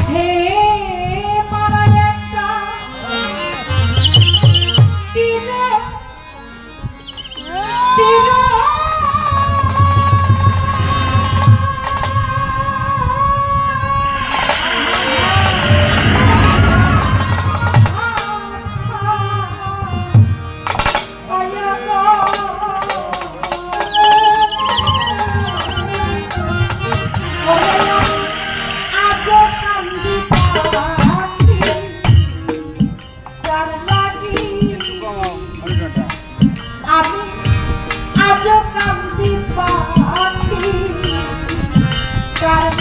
গেছে মারা কার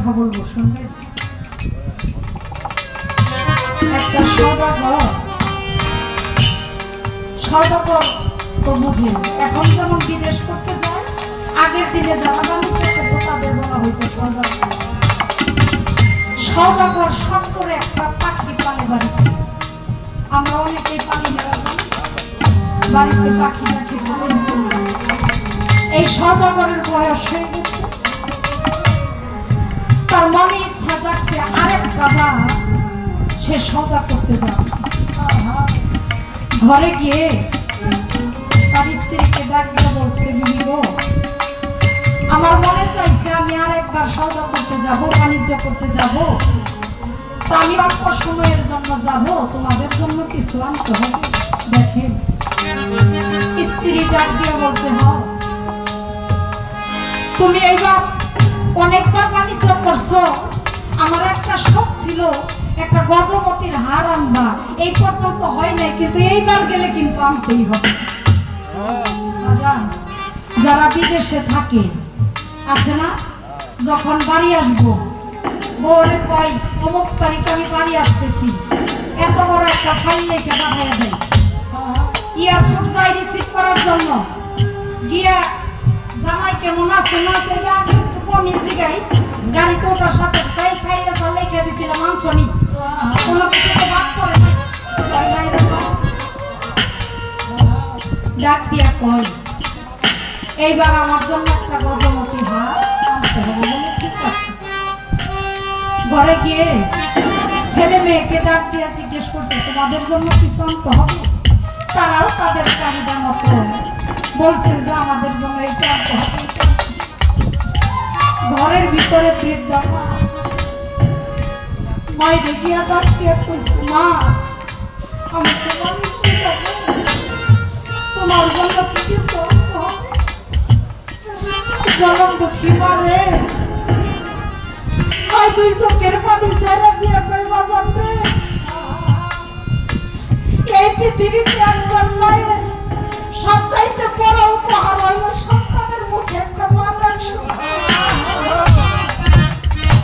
কথা বলব শুনবেন একটা তো এখন যেমন বিদেশ করতে যায়, আগের দিনে যারা তাদের বলা হইতো করে একটা পাখি পালে বাড়িতে আমরা অনেকেই পালি বাড়িতে পাখি পালন এই সদাগরের বয়স হয়ে তার মনে ইচ্ছা যাচ্ছে আরেক বাবা। সে সৌদা করতে যাবে। ঘরে গিয়ে তার স্ত্রীকে ডাক দিয়ে বলছে আমার মনে চাইছে আমি আরেকবার সৌদা করতে যাব, বাণিজ্য করতে যাব। তো আমি অল্প সময়ের জন্য যাব, তোমাদের জন্য কিছু আনতে হবে। দেখেন। স্ত্রী ডাক দিয়ে বলছে হ তুমি এইবার অনেকবার বাণিজ্য করছ। আমার একটা শখ ছিল, একটা গজপতির হার আনবা। এই পর্যন্ত হয় নাই, কিন্তু এইবার গেলে কিন্তু আনতেই হবে। যারা বিদেশে থাকে, আছে না? যখন বাড়ি আসব, বউরে কয়, অমুক তারিখ আমি বাড়ি আসতেছি। এত বড় একটা ফাইল লেখে পাঠাইয়া দেয়। এয়ারপোর্ট যাই রিসিভ করার জন্য, গিয়া জামাই কেমন আছে না একটু কমই জিগাই গাড়িতে ওঠার সাথে তাই ফাইলে যা লেখে দিছিলাম আনছনি কোনো কিছু তো বাদ করে। ডাক দিয়া কয়, এইবার আমার জন্য একটা গজমতি ঘরে গিয়ে ছেলে মেয়েকে ডাক দিয়া জিজ্ঞেস করছে, তোমাদের জন্য কিছু আনতে হবে তারাও তাদের চাহিদা মতো বলছে যে আমাদের জন্য এটা আনতে হবে। ঘরের ভিতরে প্রেত বাবা মাই দেখিয়া বাপকে মা, আমি তোমার তোমার জন্য কি জনম দুঃখী মারে তুই চোখের রে। এই পৃথিবীতে বড় উপহার হইল সন্তানের মুখে একটা মাদার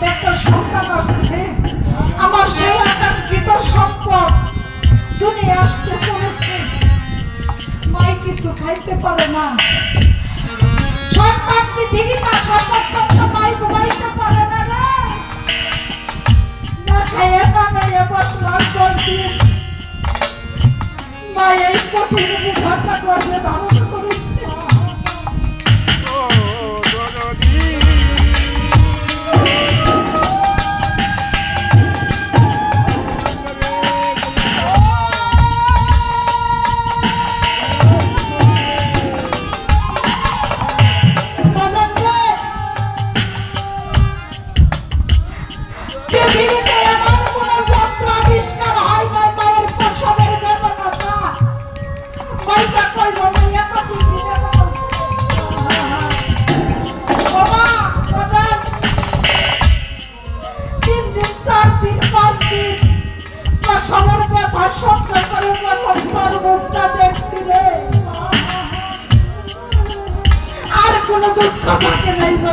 পেটের একটা সন্তান আসছে। আমার সেই আকাঙ্ক্ষিত সম্পদ দুনিয়া আসতে চলেছে মাই কিছু খাইতে পারে না। সন্তান পৃথিবীতে আসার পর্যন্ত মাই ঘুমাইতে পারে না না খাইয়ে না খাইয়ে দশ মাস দশ দিন মা এই কঠিন বুঝাটা করবে ধারণ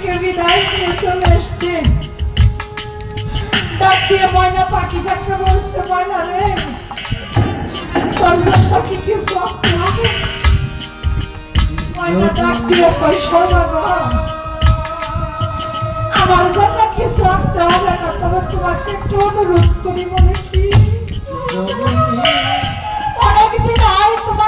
থেকে বিদায় নিয়ে চলে এসছে। ডাক দিয়ে ময়না পাখিটাকে বলছে ময়না রে তোর জন্য কি কিছু আনতে হবে ময়না ডাক দিয়ে পয়সা লাগো আমার জন্য কিছু আনতে হবে না তবে তোমাকে একটু অনুরোধ করি বলে কি? অনেকদিন হয় তোমার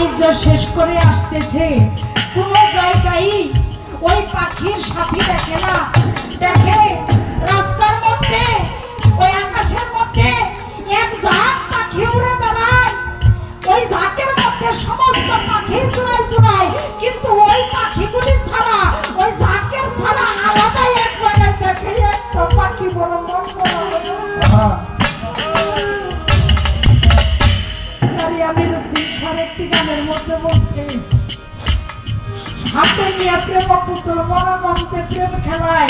বাণিজ্য শেষ করে আসতেছে। কোনো জায়গায় ওই পাখির সাথে দেখে না। দেখে নিয়ে প্রেম মনানন্দে প্রেম খেলায়।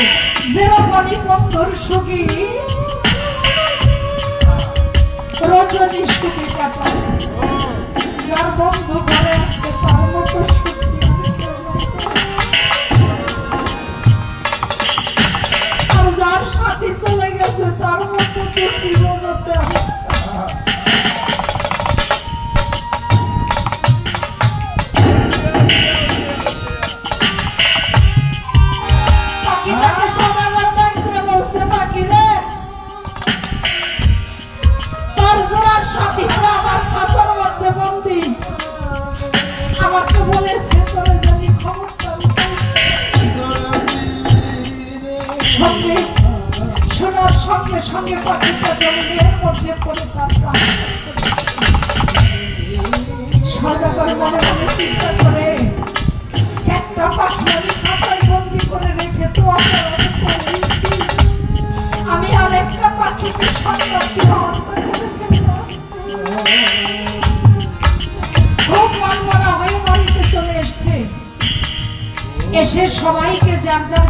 বন্ধুর সুখী। রজনী সুখী বন্ধু তার মতো আর যার সাথী চলে গেছে, তার মতো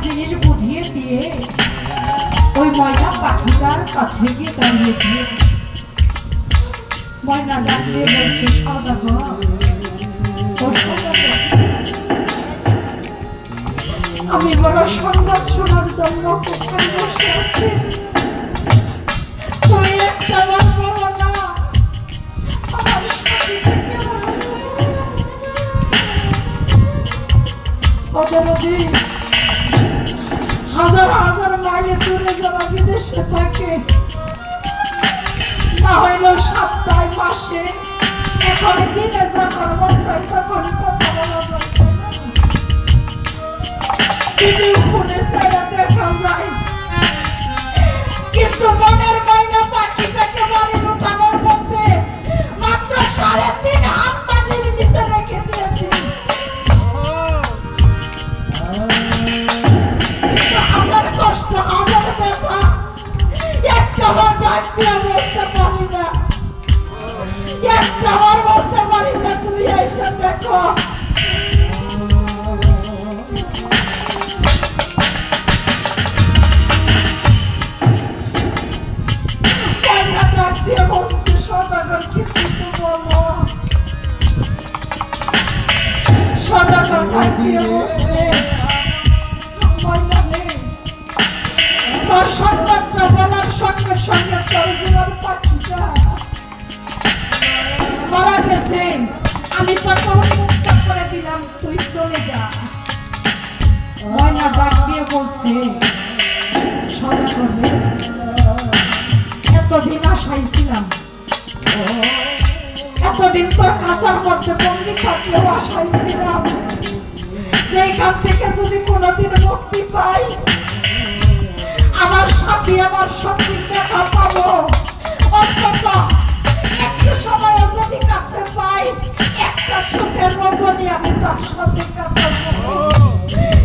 জিনিস বুঝিয়ে দিয়ে ওই ময়না পাখিটার কাছে গিয়ে দাঁড়িয়ে দিয়ে, ময়না ডাকিয়ে বলছে আমি বড় সংবাদ শোনার জন্য কোথায় বসে হাজার হাজার মাইলে দূরে যারা বিদেশে থাকে, না হইলেও সপ্তাহে, মাসে, এখন দিনে যখন মন চাই তখন কথা বলা যায়। কিন্তু দেখা যায়। কিন্তু মনের মাইনা পাখিটাকে বাড়ির উঠানোর মধ্যে, মাত্র সাড়ে একটা বার ডাক দিয়ে বলতে পারি না একটা বার বলতে পারি না তুমি এইসব দেখো। করে তুই চলে যা। ময়না ডাক দিয়ে বলছে এতদিন আশাই এতদিন তোর খাঁচার মধ্যে বন্দি থাকলেও আশাই ছিলাম। যে থেকে যদি কোনোদিন মুক্তি পাই, আমার সাথে আমার সঙ্গীর দেখা পাবো। অন্তত একটু সময় যদি কাছে পাই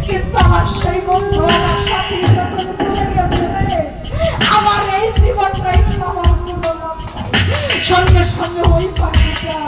কিন্তু আমার সেই বন্ধু আমার চলে গেছে রে, আমার এই জীবনটাই কোনো সঙ্গে সঙ্গে ওই পাখিটা